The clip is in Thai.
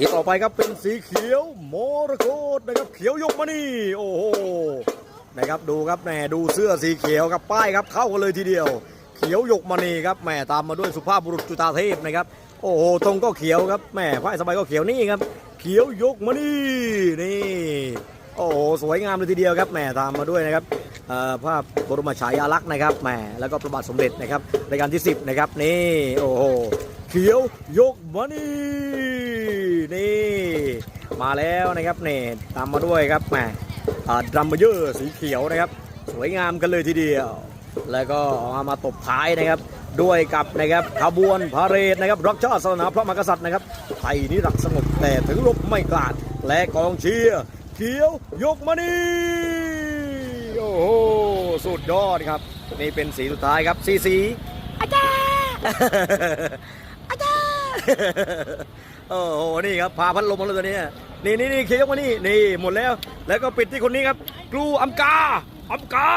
อีกต่อไปครับเป็นสีเขียวมรกตนะครับเขียวยกมานี่โอ้โหนะครับดูครับแหมดูเสื้อสีเขียวกับป้ายครับเข้ากันเลยทีเดียว เขียวยกมานี่ครับแหมตามมาด้วยสุภาพบุรุษจุตาเทพนะครับโอ้โหตรงก็เขียวครับแหมผ้าสบายก็เขียวนี่ครับเขียวยกมานี่นี่โอ้โหสวยงามเลยทีเดียวครับแหมตามมาด้วยนะครับภาพบรมฉายาลักษณ์นะครับแหมแล้วก็พระบาทสมเด็จนะครับรายการที่ 10 นะครับนี่โอ้โหเขียวยกมานี่นี่ มาแล้วนะครับนี่ตามมาด้วยครับแหมดรัมเบเยอร์สีเขียวนะครับ สวยงามกันเลยทีเดียว แล้วก็เอามาตบท้ายนะครับ ด้วยกับนะครับขบวนพาเหรดนะครับรักชาติศาสนาพระมหากษัตริย์นะครับไทยนี่รักสงบแต่ถึงรบไม่กล้าด และกองเชียร์เขียวยกมานี่โอ้โหสุดยอดครับ นี่เป็นสีสุดท้ายครับสีสีอาจารย์อาจารย์โอ้โหนี่ครับพาพัดลมมาเลยตัวนี้ นี่นี่นี่เคยกมานี่นี่หมดแล้ว แล้วก็ปิดที่คนนี้ครับกลูอัมกาอัมกา